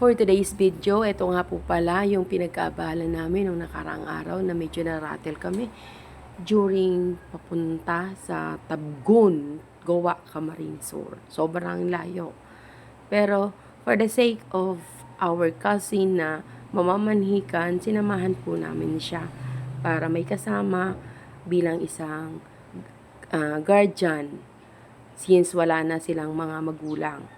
For today's video, ito nga po pala yung pinagkaabala namin nung nakarang araw na medyo naratel kami during papunta sa Tabgun, Goa, Camarinesor. Sobrang layo. Pero for the sake of our cousin na mamamanhikan, sinamahan po namin siya para may kasama bilang isang ah, guardian since wala na silang mga magulang.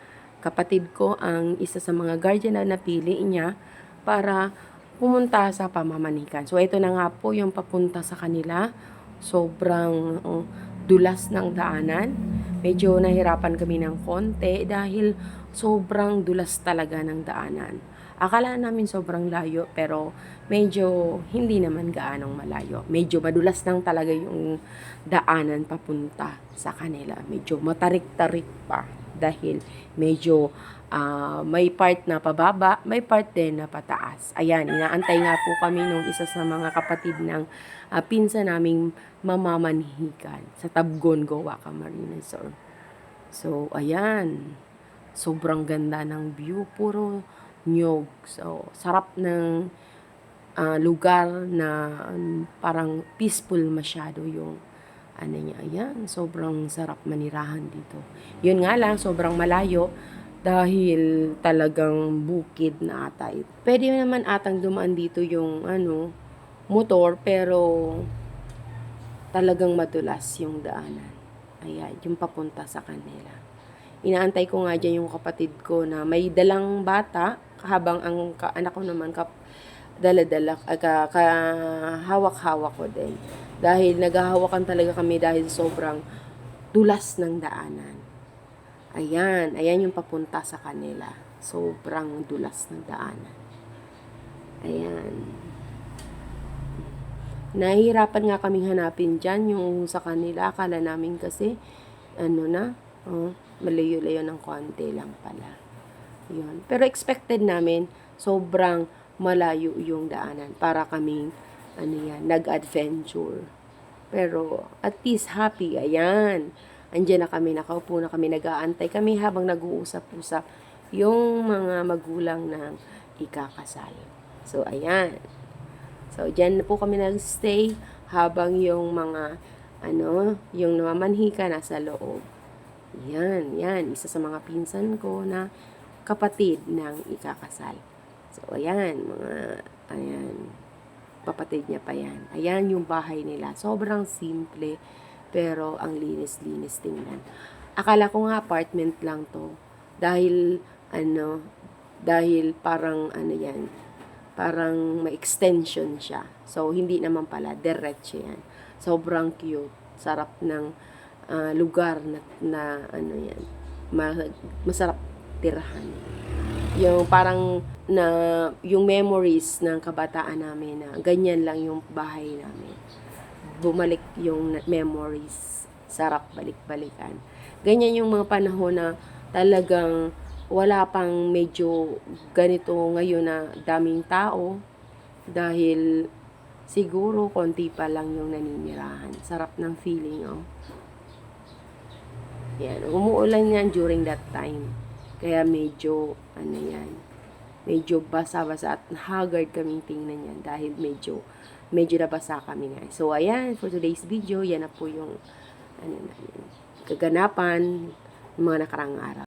Kapatid ko ang isa sa mga guardian na napili niya para pumunta sa pamamanikan. So ito na nga po yung papunta sa kanila. Sobrang uh, dulas ng daanan. Medyo nahirapan kami ng konti dahil sobrang dulas talaga ng daanan. Akala namin sobrang layo pero medyo hindi naman gaanong malayo. Medyo madulas lang talaga yung daanan papunta sa kanila. Medyo matarik-tarik pa dahil medyo ah, may part na pababa, may part din na pataas. Ayan, inaantay nga po kami nung isa sa mga kapatid ng ah, pinsa naming mamamanhikan sa Tabgon, Goa, Camarines Sur. So, ayan. Sobrang ganda ng view. Puro nyog. So, sarap ng ah, lugar na um, parang peaceful masyado yung ano niya. Ayan, sobrang sarap manirahan dito. Yun nga lang, sobrang malayo dahil talagang bukid na ata. Pwede naman atang dumaan dito yung ano, motor pero talagang madulas yung daanan. Ayan, yung papunta sa kanila. Inaantay ko nga dyan yung kapatid ko na may dalang bata habang ang anak ko naman kap dala-dala ah, ka, ka- hawak-hawak ko din. Dahil naghahawakan talaga kami dahil sobrang dulas ng daanan. Ayan, ayan yung papunta sa kanila. Sobrang dulas ng daanan. Ayan. Nahihirapan nga kaming hanapin dyan yung sa kanila. Akala namin kasi, ano na, oh, malayo-layo ng konti lang pala. Yun. Pero expected namin, sobrang malayo yung daanan para kaming, ano yan, nag-adventure. Pero, at least happy, ayan. Andiyan na kami, nakaupo na kami, nag-aantay kami habang nag-uusap-usap yung mga magulang ng ikakasal. So, ayan. So, dyan na po kami nag-stay habang yung mga, ano, yung namamanhika nasa loob. Yan, yan. Isa sa mga pinsan ko na kapatid ng ikakasal. So, ayan, mga, ayan, kapatid niya pa yan. Ayan yung bahay nila. Sobrang simple, pero ang linis-linis tingnan. Akala ko nga apartment lang to. Dahil, ano, dahil parang, ano yan, parang may extension siya. So, hindi naman pala, diretso yan. Sobrang cute. Sarap ng ah, lugar na, na ano yan, ma- masarap tirahan. Yung parang na yung memories ng kabataan namin na ganyan lang yung bahay namin. Bumalik yung memories. Sarap balik-balikan. Ganyan yung mga panahon na talagang wala pang medyo ganito ngayon na daming tao dahil siguro konti pa lang yung naninirahan. Sarap ng feeling, oh. Yan, umuulan yan during that time. Kaya medyo, ano yan, medyo basa-basa at haggard kaming tingnan yan dahil medyo, medyo nabasa kami nga. So, ayan, for today's video, yan na po yung, ano na, kaganapan ng mga nakarang araw.